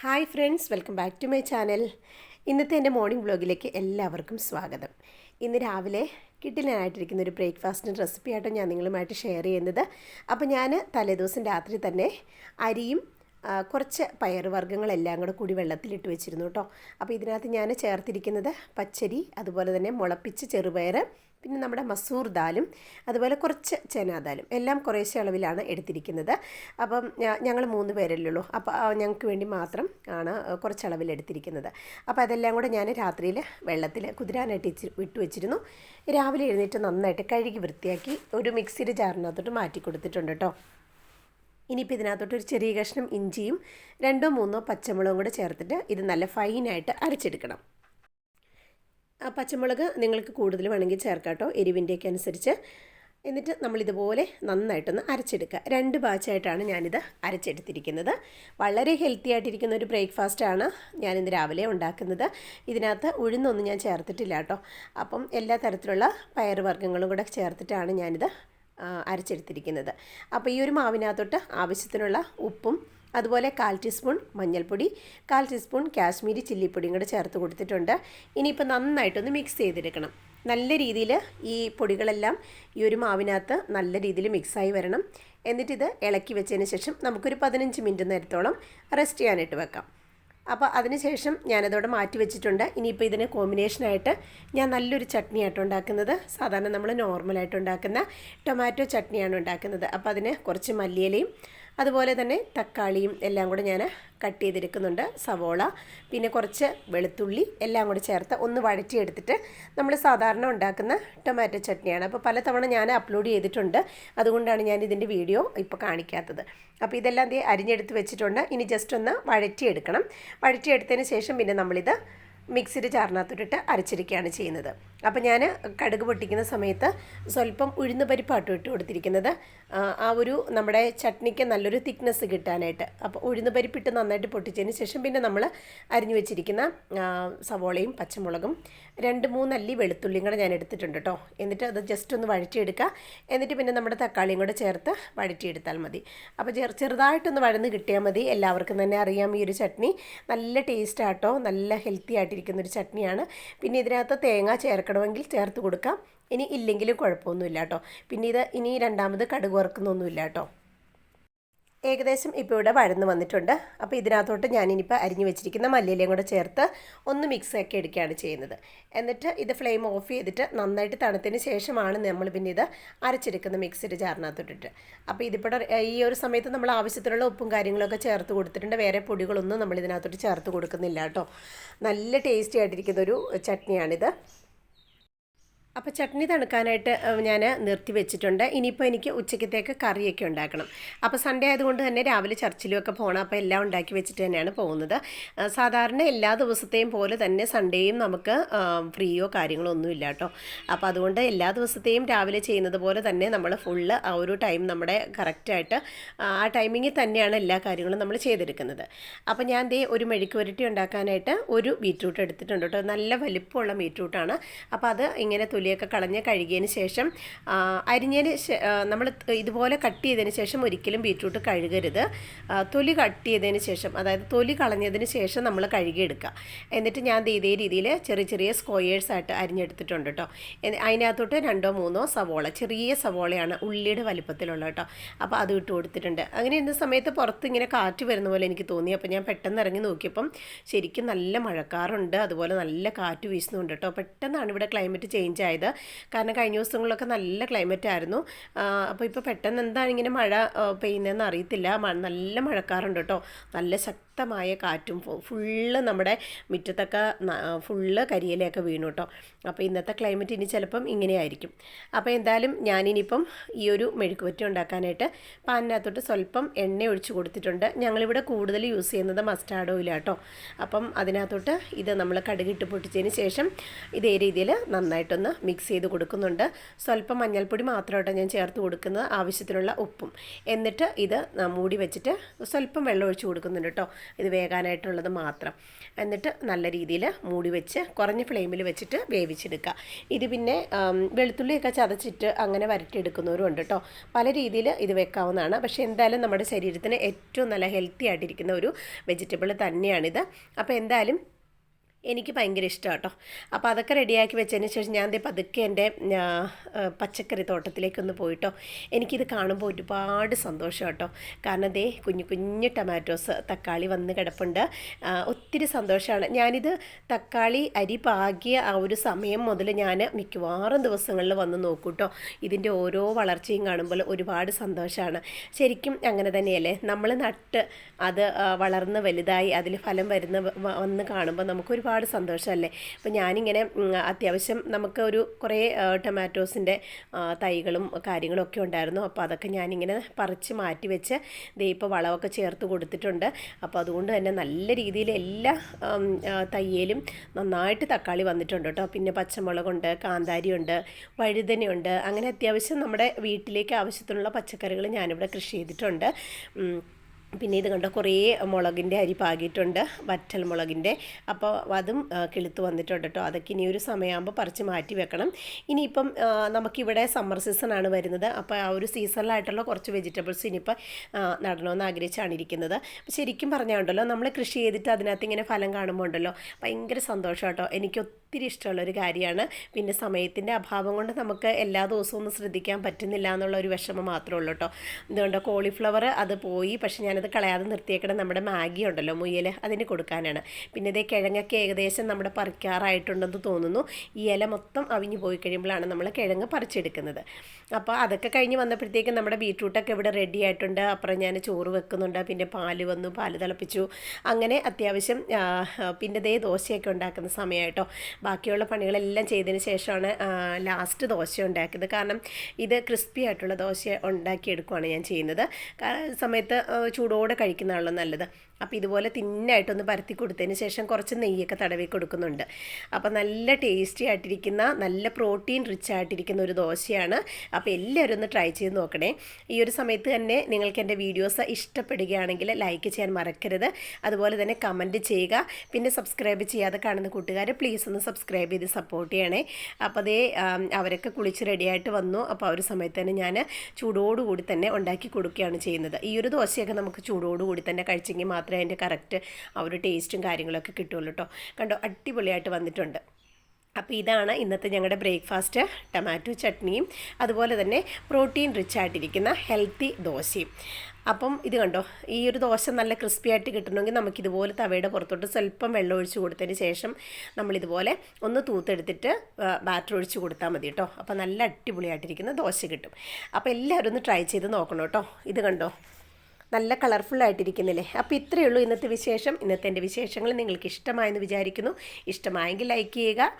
Hi friends welcome back to my channel. ഇന്നത്തെ എന്റെ morning വ്ലോഗിലേക്ക് എല്ലാവർക്കും സ്വാഗതം. ഇന്ന് രാവിലെ കിട്ടിലായിട്ടിരിക്കുന്ന ഒരു ബ്രേക്ക്ഫാസ്റ്റിന്റെ റെസിപ്പി ആയിട്ടോ ഞാൻ നിങ്ങളുമായിട്ട് ഷെയർ ചെയ്യുന്നത്. അപ്പോൾ ഞാൻ തലേദിവസം രാത്രി തന്നെ അരിയും കുറച്ച് പയറുവർഗങ്ങളെല്ലാം കൂടെ കൂടി വെള്ളത്തിലിട്ട് വെച്ചിരുന്നു കേട്ടോ. അപ്പോൾ ഇതിനകത്ത് ഞാൻ ചേർത്തിരിക്കുന്നത് പച്ചരി അതുപോലെ തന്നെ മുളപ്പിച്ച് ചെറുപയർ പിന്നെ നമ്മുടെ മസൂർ ദാലും അതുപോലെ കുറച്ച് ചെനാദാലും എല്ലാം കുറേശ്ശെ അളവിലാണ് എടുത്തിരിക്കുന്നത്. അപ്പം ഞങ്ങൾ മൂന്ന് പേരല്ലേ ഉള്ളൂ. അപ്പോൾ ഞങ്ങൾക്ക് വേണ്ടി മാത്രം ആണ് കുറച്ച് അളവിൽ എടുത്തിരിക്കുന്നത്. അപ്പോൾ അതെല്ലാം കൂടെ ഞാൻ രാത്രിയിൽ വെള്ളത്തിൽ കുതിരാനായിട്ട് ഇട്ട് വെച്ചിരുന്നു. രാവിലെ എഴുന്നേറ്റ് നന്നായിട്ട് കഴുകി വൃത്തിയാക്കി ഒരു മിക്സിയുടെ ജാറിനകത്തോട്ട് മാറ്റി കൊടുത്തിട്ടുണ്ട് കേട്ടോ. ഇനിയിപ്പോൾ ഇതിനകത്തോട്ട് ഒരു ചെറിയ കഷ്ണം ഇഞ്ചിയും രണ്ടോ മൂന്നോ പച്ചമുളകും കൂടെ ചേർത്തിട്ട് ഇത് നല്ല ഫൈനായിട്ട് അരച്ചെടുക്കണം. ആ പച്ചമുളക് നിങ്ങൾക്ക് കൂടുതൽ വേണമെങ്കിൽ ചേർക്കാം കേട്ടോ. എരിവിന്റെയൊക്കെ അനുസരിച്ച്. എന്നിട്ട് നമ്മളിതുപോലെ നന്നായിട്ടൊന്ന് അരച്ചെടുക്കുക. രണ്ട് ബാച്ചായിട്ടാണ് ഞാനിത് അരച്ചെടുത്തിരിക്കുന്നത്. വളരെ ഹെൽത്തി ആയിട്ടിരിക്കുന്ന ഒരു ബ്രേക്ക്ഫാസ്റ്റാണ് ഞാനിന്ന് രാവിലെ ഉണ്ടാക്കുന്നത്. ഇതിനകത്ത് ഉഴുന്നൊന്നും ഞാൻ ചേർത്തിട്ടില്ല കേട്ടോ. അപ്പം എല്ലാ തരത്തിലുള്ള പയറുവർഗങ്ങളും കൂടെ ചേർത്തിട്ടാണ് ഞാനിത് അരച്ചെടുത്തിരിക്കുന്നത്. അപ്പോൾ ഈ ഒരു മാവിനകത്തോട്ട് ആവശ്യത്തിനുള്ള ഉപ്പും അതുപോലെ കാൽ ടീസ്പൂൺ മഞ്ഞൾപ്പൊടി കാൽ ടീസ്പൂൺ കാശ്മീരി ചില്ലിപ്പൊടിയും കൂടെ ചേർത്ത് കൊടുത്തിട്ടുണ്ട്. ഇനിയിപ്പോൾ നന്നായിട്ടൊന്ന് മിക്സ് ചെയ്തെടുക്കണം. നല്ല രീതിയിൽ ഈ പൊടികളെല്ലാം ഈ ഒരു മാവിനകത്ത് നല്ല രീതിയിൽ മിക്സായി വരണം. എന്നിട്ടിത് ഇളക്കി വെച്ചതിന് ശേഷം നമുക്കൊരു പതിനഞ്ച് മിനിറ്റ് നേരത്തോളം റെസ്റ്റ് ചെയ്യാനായിട്ട് വെക്കാം. അപ്പോൾ അതിനുശേഷം ഞാനതോടെ മാറ്റി വെച്ചിട്ടുണ്ട്. ഇനിയിപ്പോൾ ഇതിന് കോമ്പിനേഷനായിട്ട് ഞാൻ നല്ലൊരു ചട്നിയായിട്ട് ഉണ്ടാക്കുന്നത്. സാധാരണ നമ്മൾ നോർമലായിട്ട് ഉണ്ടാക്കുന്ന ടൊമാറ്റോ ചട്നിയാണ് ഉണ്ടാക്കുന്നത്. അപ്പോൾ അതിന് കുറച്ച് മല്ലിയിലയും അതുപോലെ തന്നെ തക്കാളിയും എല്ലാം കൂടെ ഞാൻ കട്ട് ചെയ്തെടുക്കുന്നുണ്ട്. സവോള പിന്നെ കുറച്ച് വെളുത്തുള്ളി എല്ലാം കൂടെ ചേർത്ത് ഒന്ന് വഴറ്റിയെടുത്തിട്ട് നമ്മൾ സാധാരണ ഉണ്ടാക്കുന്ന ടൊമാറ്റോ ചട്നിയാണ്. അപ്പോൾ പലതവണ ഞാൻ അപ്ലോഡ് ചെയ്തിട്ടുണ്ട്. അതുകൊണ്ടാണ് ഞാൻ ഇതിന്റെ വീഡിയോ ഇപ്പോൾ കാണിക്കാത്തത്. അപ്പോൾ ഇതെല്ലാം ദേ അരിഞ്ഞെടുത്ത് വെച്ചിട്ടുണ്ട്. ഇനി ജസ്റ്റ് ഒന്ന് വഴറ്റിയെടുക്കണം. വഴറ്റിയെടുത്തതിന് ശേഷം പിന്നെ നമ്മളിത് മിക്സിയുടെ ചാറിനകത്തോട്ടിട്ട് അരച്ചിരിക്കുകയാണ് ചെയ്യുന്നത്. അപ്പോൾ ഞാൻ കടുക് പൊട്ടിക്കുന്ന സമയത്ത് സ്വല്പം ഉഴുന്ന് പരിപ്പാട്ടും ഇട്ട് കൊടുത്തിരിക്കുന്നത്. ആ, ഒരു നമ്മുടെ ചട്നിക്ക് നല്ലൊരു തിക്നെസ് കിട്ടാനായിട്ട്. അപ്പോൾ ഉഴുന്ന് പരിപ്പിട്ട് നന്നായിട്ട് പൊട്ടിച്ചതിന് ശേഷം പിന്നെ നമ്മൾ അരിഞ്ഞു വെച്ചിരിക്കുന്ന സവോളയും പച്ചമുളകും രണ്ട് മൂന്നല്ലി വെളുത്തുള്ളിയും കൂടെ ഞാൻ എടുത്തിട്ടുണ്ട് കേട്ടോ. എന്നിട്ട് അത് ജസ്റ്റ് ഒന്ന് വഴറ്റിയെടുക്കുക. എന്നിട്ട് പിന്നെ നമ്മുടെ തക്കാളിയും കൂടെ ചേർത്ത് വഴറ്റിയെടുത്താൽ മതി. അപ്പോൾ ചെറു ചെറുതായിട്ടൊന്ന് വഴന്ന് കിട്ടിയാൽ മതി. എല്ലാവർക്കും തന്നെ അറിയാം ഈ ഒരു ചട്നി. നല്ല ടേസ്റ്റ് ആട്ടോ. നല്ല ഹെൽത്തി ആയിട്ടിരിക്കുന്ന ഒരു ചട്നിയാണ്. പിന്നെ ഇതിനകത്ത് തേങ്ങ ചേർക്കണമെങ്കിൽ ചേർത്ത് കൊടുക്കാം. ഇനി ഇല്ലെങ്കിലും കുഴപ്പമൊന്നുമില്ല കേട്ടോ. പിന്നെ ഇത് ഇനി രണ്ടാമത് കടുക് വറുക്കുന്നൊന്നുമില്ല കേട്ടോ. ഏകദേശം ഇപ്പോൾ ഇവിടെ വഴന്ന് വന്നിട്ടുണ്ട്. അപ്പോൾ ഇതിനകത്തോട്ട് ഞാനിനിപ്പോൾ അരിഞ്ഞു വെച്ചിരിക്കുന്ന മല്ലിയിലയും കൂടെ ചേർത്ത് ഒന്ന് മിക്സ് ആക്കി എടുക്കുകയാണ് ചെയ്യുന്നത്. എന്നിട്ട് ഇത് ഫ്ലെയിം ഓഫ് ചെയ്തിട്ട് നന്നായിട്ട് തണുത്തതിന് ശേഷമാണ് നമ്മൾ പിന്നെ ഇത് അരച്ചെടുക്കുന്ന മിക്സിയുടെ ജാറിനകത്തോട്ടിട്ട്. അപ്പോൾ ഇതിപ്പോൾ ഈ ഒരു സമയത്ത് നമ്മൾ ആവശ്യത്തിനുള്ള ഉപ്പും കാര്യങ്ങളൊക്കെ ചേർത്ത് കൊടുത്തിട്ടുണ്ട്. വേറെ പൊടികളൊന്നും നമ്മൾ ഇതിനകത്തോട്ട് ചേർത്ത് കൊടുക്കുന്നില്ല കേട്ടോ. നല്ല ടേസ്റ്റി ആയിട്ടിരിക്കുന്ന ഒരു ചട്നിയാണിത്. അപ്പോൾ ചട്നി തണുക്കാനായിട്ട് ഞാൻ നിർത്തി വെച്ചിട്ടുണ്ട്. ഇനിയിപ്പോൾ എനിക്ക് ഉച്ചക്കത്തേക്ക് കറിയൊക്കെ ഉണ്ടാക്കണം. അപ്പോൾ സൺഡേ ആയതുകൊണ്ട് തന്നെ രാവിലെ ചർച്ചിലുമൊക്കെ പോകണം അപ്പോൾ എല്ലാം ഉണ്ടാക്കി വെച്ചിട്ട് തന്നെയാണ് പോകുന്നത്. സാധാരണ എല്ലാ ദിവസത്തെയും പോലെ തന്നെ സൺഡേയും നമുക്ക് ഫ്രീയോ കാര്യങ്ങളോ ഒന്നുമില്ല കേട്ടോ. അപ്പോൾ അതുകൊണ്ട് എല്ലാ ദിവസത്തെയും രാവിലെ ചെയ്യുന്നത് പോലെ തന്നെ നമ്മൾ ഫുള്ള് ആ ഒരു ടൈം നമ്മുടെ കറക്റ്റായിട്ട് ആ ടൈമിങ്ങിൽ തന്നെയാണ് എല്ലാ കാര്യങ്ങളും നമ്മൾ ചെയ്തെടുക്കുന്നത്. അപ്പോൾ ഞാൻ ദേ ഒരു മെഴുക്ക് പുരട്ടി ഉണ്ടാക്കാനായിട്ട് ഒരു ബീറ്റ്റൂട്ട് എടുത്തിട്ടുണ്ട് കേട്ടോ. നല്ല വലിപ്പമുള്ള ബീറ്റ്റൂട്ടാണ് അപ്പോൾ അത് ഇങ്ങനെ തൊലിയൊക്കെ കളഞ്ഞ് കഴുകിയതിന് ശേഷം അരിഞ്ഞതിന് നമ്മൾ ഇതുപോലെ കട്ട് ചെയ്തതിന് ശേഷം ഒരിക്കലും ബീറ്റ്റൂട്ട് കഴുകരുത്. തൊലി കട്ട് ചെയ്തതിന് ശേഷം അതായത് തൊലി കളഞ്ഞതിന് ശേഷം നമ്മൾ കഴുകിയെടുക്കുക. എന്നിട്ട് ഞാൻ ഇതേ രീതിയിൽ ചെറിയ ചെറിയ സ്ക്വയേഴ്സ് ആയിട്ട് അരിഞ്ഞെടുത്തിട്ടുണ്ട് കേട്ടോ അതിനകത്തോട്ട് രണ്ടോ മൂന്നോ സവോള ചെറിയ സവോളയാണ് ഉള്ളിയുടെ വലിപ്പത്തിലുള്ള കേട്ടോ അപ്പോൾ അത് ഇട്ട് കൊടുത്തിട്ടുണ്ട്. അങ്ങനെ ഇന്ന സമയത്ത് പുറത്ത് ഇങ്ങനെ കാറ്റ് വരുന്ന പോലെ എനിക്ക് തോന്നി. അപ്പോൾ ഞാൻ പെട്ടെന്ന് ഇറങ്ങി നോക്കിയപ്പം ശരിക്കും നല്ല മഴക്കാറുണ്ട്. അതുപോലെ നല്ല കാറ്റ് വീശുന്നുണ്ട് കേട്ടോ പെട്ടെന്നാണ് ഇവിടെ ക്ലൈമറ്റ് ചേഞ്ച് ആയത്. കാരണം കഴിഞ്ഞ ദിവസങ്ങളിലൊക്കെ നല്ല ക്ലൈമറ്റ് ആയിരുന്നു. അപ്പോൾ ഇപ്പോൾ പെട്ടെന്ന് എന്താണ് ഇങ്ങനെ മഴ പെയ്യുന്നതെന്ന് അറിയത്തില്ല. നല്ല മഴക്കാറുണ്ട് കേട്ടോ. നല്ല ശക്തമായ കാറ്റും ഫുള്ള് നമ്മുടെ മുറ്റത്തൊക്കെ ഫുള്ള് കരിയിലൊക്കെ വീണു കേട്ടോ അപ്പോൾ ഇന്നത്തെ ക്ലൈമറ്റ് ഇനി ചിലപ്പം ഇങ്ങനെയായിരിക്കും. അപ്പോൾ എന്തായാലും ഞാനിനിയിപ്പം ഈ ഒരു മെഴുക്കുപറ്റി ഉണ്ടാക്കാനായിട്ട് പാനിനകത്തോട്ട് സ്വല്പം എണ്ണ ഒഴിച്ച് കൊടുത്തിട്ടുണ്ട്. ഞങ്ങളിവിടെ കൂടുതൽ യൂസ് ചെയ്യുന്നത് മസ്റ്റാർഡ് ഓയിലാണ് കേട്ടോ അപ്പം അതിനകത്തോട്ട് ഇത് നമ്മൾ കടുകിട്ട് പൊട്ടിച്ചതിന് ശേഷം ഇതേ രീതിയിൽ നന്നായിട്ടൊന്ന് മിക്സ് ചെയ്ത് കൊടുക്കുന്നുണ്ട്. സ്വല്പം മഞ്ഞൾപ്പൊടി മാത്രമായിട്ട് ഞാൻ ചേർത്ത് കൊടുക്കുന്നത്. ആവശ്യത്തിനുള്ള ഉപ്പും. എന്നിട്ട് ഇത് മൂടി വെച്ചിട്ട് സ്വല്പം വെള്ളം ഒഴിച്ച് കൊടുക്കുന്നുണ്ട് കേട്ടോ. ഇത് വേകാനായിട്ടുള്ളത് മാത്രം. എന്നിട്ട് നല്ല രീതിയിൽ മൂടി വെച്ച് കുറഞ്ഞ ഫ്ലെയിമിൽ വെച്ചിട്ട് വേവിച്ചെടുക്കുക. ഇത് പിന്നെ വെളുത്തുള്ളിയൊക്കെ ചതച്ചിട്ട് അങ്ങനെ വരട്ടിയെടുക്കുന്നവരും ഉണ്ട് കേട്ടോ. പല രീതിയിൽ ഇത് വെക്കാവുന്നതാണ്. പക്ഷേ എന്തായാലും നമ്മുടെ ശരീരത്തിന് ഏറ്റവും നല്ല ഹെൽത്തി ആയിട്ടിരിക്കുന്ന ഒരു വെജിറ്റബിൾ തന്നെയാണിത്. അപ്പോൾ എന്തായാലും എനിക്ക് ഭയങ്കര ഇഷ്ടമാണ് കേട്ടോ അപ്പോൾ അതൊക്കെ റെഡിയാക്കി വെച്ചതിന് ശേഷം ഞാൻ ദേ പതുക്കെ എന്റെ പച്ചക്കറി തോട്ടത്തിലേക്കൊന്ന് പോയിട്ടോ. എനിക്കിത് കാണുമ്പോൾ ഒരുപാട് സന്തോഷം കേട്ടോ കാരണം ദേ കുഞ്ഞു കുഞ്ഞു ടൊമാറ്റോസ് തക്കാളി വന്ന് കിടപ്പുണ്ട്. ഒത്തിരി സന്തോഷമാണ് ഞാനിത് തക്കാളി അരി പാകിയ ആ ഒരു സമയം മുതൽ ഞാൻ മിക്കവാറും ദിവസങ്ങളിൽ വന്ന് നോക്കൂ കേട്ടോ ഇതിന്റെ ഓരോ വളർച്ചയും കാണുമ്പോൾ ഒരുപാട് സന്തോഷമാണ് ശരിക്കും അങ്ങനെ തന്നെയല്ലേ? നമ്മൾ നട്ട് അത് വളർന്ന് വലുതായി അതിൽ ഫലം വരുന്ന വന്ന് കാണുമ്പോൾ നമുക്ക് ഒരുപാട് സന്തോഷമല്ലേ? അപ്പോൾ ഞാനിങ്ങനെ അത്യാവശ്യം നമുക്ക് ഒരു കുറേ ടൊമാറ്റോസിന്റെ തൈകളും കാര്യങ്ങളും ഒക്കെ ഉണ്ടായിരുന്നു. അപ്പോൾ അതൊക്കെ ഞാനിങ്ങനെ പറിച്ച് മാറ്റി വെച്ച് ദേ ഇപ്പോൾ വളമൊക്കെ ചേർത്ത് കൊടുത്തിട്ടുണ്ട്. അപ്പോൾ അതുകൊണ്ട് തന്നെ നല്ല രീതിയിൽ എല്ലാ തയ്യലും നന്നായിട്ട് തക്കാളി വന്നിട്ടുണ്ട് കേട്ടോ. പിന്നെ പച്ചമുളകുണ്ട് കാന്താരിയുണ്ട് വഴുതനയുണ്ട്. അങ്ങനെ അത്യാവശ്യം നമ്മുടെ വീട്ടിലേക്ക് ആവശ്യത്തിനുള്ള പച്ചക്കറികൾ ഞാനിവിടെ കൃഷി ചെയ്തിട്ടുണ്ട്. പിന്നെ ഇത് കണ്ടോ കുറേ മുളകിന്റെ അരി പാകിയിട്ടുണ്ട് വറ്റൽ മുളകിന്റെ. അപ്പോൾ അതും കിളുത്ത് വന്നിട്ടുണ്ട് കേട്ടോ. അതൊക്കെ ഇനി ഒരു സമയമാകുമ്പോൾ പറിച്ച് മാറ്റി വെക്കണം. ഇനിയിപ്പം നമുക്കിവിടെ സമ്മർ സീസണാണ് വരുന്നത്. അപ്പോൾ ആ ഒരു സീസണിലായിട്ടുള്ള കുറച്ച് വെജിറ്റബിൾസ് ഇനിയിപ്പോൾ ആ, നടണമെന്ന് ആഗ്രഹിച്ചാണ് ഇരിക്കുന്നത്. ശരിക്കും പറഞ്ഞാണ്ടല്ലോ നമ്മൾ കൃഷി ചെയ്തിട്ട് അതിനകത്ത് ഇങ്ങനെ ഫലം കാണുമ്പോൾ ഉണ്ടല്ലോ ഭയങ്കര സന്തോഷം കേട്ടോ. എനിക്ക് ഒത്തിരി ഇഷ്ടമുള്ള ഒരു കാര്യമാണ്. പിന്നെ സമയത്തിന്റെ അഭാവം കൊണ്ട് നമുക്ക് എല്ലാ ദിവസവും ഒന്നും ശ്രദ്ധിക്കാൻ പറ്റുന്നില്ല എന്നുള്ള ഒരു വിഷമം മാത്രമേ ഉള്ളൂ കേട്ടോ. എന്തുകൊണ്ട് കോളിഫ്ലവർ അത് പോയി പക്ഷെ ഞാനത് കളയാതെ നിർത്തിയേക്കണം നമ്മുടെ മാഗി ഉണ്ടല്ലോ മുയൽ അതിന് കൊടുക്കാനാണ്. പിന്നെ ഇതേ കിഴങ്ങൊക്കെ ഏകദേശം നമ്മുടെ പറിക്കാറായിട്ടുണ്ടെന്ന് തോന്നുന്നു. ഈ ഇല മൊത്തം അവിഞ്ഞു പോയി കഴിയുമ്പോഴാണ് നമ്മൾ കിഴങ്ങ് പറിച്ചെടുക്കുന്നത്. അപ്പോൾ അതൊക്കെ കഴിഞ്ഞ് വന്നപ്പോഴത്തേക്കും നമ്മുടെ ബീട്രൂട്ടൊക്കെ ഇവിടെ റെഡി ആയിട്ടുണ്ട്. അപ്പുറം ഞാൻ ചോറ് വെക്കുന്നുണ്ട് പിന്നെ പാൽ വന്നു പാൽ തിളപ്പിച്ചു. അങ്ങനെ അത്യാവശ്യം പിന്നെ ദേ ദോശയൊക്കെ ഉണ്ടാക്കുന്ന സമയമായിട്ടോ. ബാക്കിയുള്ള പണികളെല്ലാം ചെയ്തതിന് ശേഷമാണ് ലാസ്റ്റ് ദോശ ഉണ്ടാക്കിയത്. കാരണം ഇത് ക്രിസ്പി ആയിട്ടുള്ള ദോശ ഉണ്ടാക്കിയെടുക്കുകയാണ് ഞാൻ ചെയ്യുന്നത്. സമയത്ത് ആ, ചൂടോടെ കഴിക്കുന്നതാണല്ലോ നല്ലത്. അപ്പോൾ ഇതുപോലെ തിന്നായിട്ടൊന്ന് പരത്തി കൊടുത്തതിന് ശേഷം കുറച്ച് നെയ്യൊക്കെ തടവി കൊടുക്കുന്നുണ്ട്. അപ്പോൾ നല്ല ടേസ്റ്റി ആയിട്ടിരിക്കുന്ന നല്ല പ്രോട്ടീൻ റിച്ച് ആയിട്ടിരിക്കുന്ന ഒരു ദോശയാണ്. അപ്പോൾ എല്ലാവരും ഒന്ന് ട്രൈ ചെയ്ത് നോക്കണേ. ഈ ഒരു സമയത്ത് തന്നെ നിങ്ങൾക്ക് എന്റെ വീഡിയോസ് ഇഷ്ടപ്പെടുകയാണെങ്കിൽ ലൈക്ക് ചെയ്യാൻ മറക്കരുത്. അതുപോലെ തന്നെ കമന്റ് ചെയ്യുക. പിന്നെ സബ്സ്ക്രൈബ് ചെയ്യാതെ കാണുന്ന കൂട്ടുകാർ പ്ലീസ് ഒന്ന് സബ്സ്ക്രൈബ് ചെയ്ത് സപ്പോർട്ട് ചെയ്യണേ. അപ്പോൾ അതേ അവരൊക്കെ കുളിച്ച് റെഡിയായിട്ട് വന്നു. അപ്പോൾ ആ ഒരു സമയത്ത് തന്നെ ഞാൻ ചൂടോടുകൂടി തന്നെ ഉണ്ടാക്കി കൊടുക്കുകയാണ് ചെയ്യുന്നത്. ഈ ഒരു ദോശയൊക്കെ നമുക്ക് ചൂടോടുകൂടി തന്നെ കഴിച്ചെങ്കിൽ മാത്രമേ അതിന്റെ കറക്റ്റ് ആ ഒരു ടേസ്റ്റും കാര്യങ്ങളൊക്കെ കിട്ടുള്ളൂ കേട്ടോ. കണ്ടോ അടിപൊളിയായിട്ട് വന്നിട്ടുണ്ട്. അപ്പോൾ ഇതാണ് ഇന്നത്തെ ഞങ്ങളുടെ ബ്രേക്ക്ഫാസ്റ്റ്. ടൊമാറ്റോ ചട്നിയും അതുപോലെ തന്നെ പ്രോട്ടീൻ റിച്ച് ആയിട്ടിരിക്കുന്ന ഹെൽത്തി ദോശയും. അപ്പം ഇത് കണ്ടോ ഈ ഒരു ദോശ നല്ല ക്രിസ്പി ആയിട്ട് കിട്ടണമെങ്കിൽ നമുക്കിതുപോലെ തവയുടെ പുറത്തോട്ട് സ്വല്പം വെള്ളം ഒഴിച്ച് കൊടുത്തതിന് ശേഷം നമ്മളിതുപോലെ ഒന്ന് തൂത്തെടുത്തിട്ട് ബാറ്റർ ഒഴിച്ച് കൊടുത്താൽ മതി കേട്ടോ. അപ്പോൾ നല്ല അടിപൊളിയായിട്ടിരിക്കുന്ന ദോശ കിട്ടും. അപ്പോൾ എല്ലാവരും ഒന്ന് ട്രൈ ചെയ്ത് നോക്കണം കേട്ടോ. ഇത് കണ്ടോ നല്ല കളർഫുൾ ആയിട്ടിരിക്കുന്നില്ലേ? അപ്പോൾ ഇത്രയേ ഉള്ളൂ ഇന്നത്തെ വിശേഷം. ഇന്നത്തെ എന്റെ വിശേഷങ്ങൾ നിങ്ങൾക്ക് ഇഷ്ടമായെന്ന് വിചാരിക്കുന്നു. ഇഷ്ടമായെങ്കിൽ ലൈക്ക് ചെയ്യുക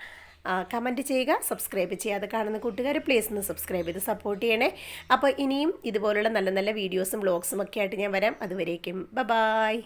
കമന്റ് ചെയ്യുക സബ്സ്ക്രൈബ് ചെയ്യാതെ കാണുന്ന കൂട്ടുകാർ പ്ലീസ് ഒന്ന് സബ്സ്ക്രൈബ് ചെയ്ത് സപ്പോർട്ട് ചെയ്യണേ. അപ്പോൾ ഇനിയും ഇതുപോലുള്ള നല്ല നല്ല വീഡിയോസും വ്ളോഗ്സും ഒക്കെ ആയിട്ട് ഞാൻ വരാം. അതുവരേക്കും ബ ബായ്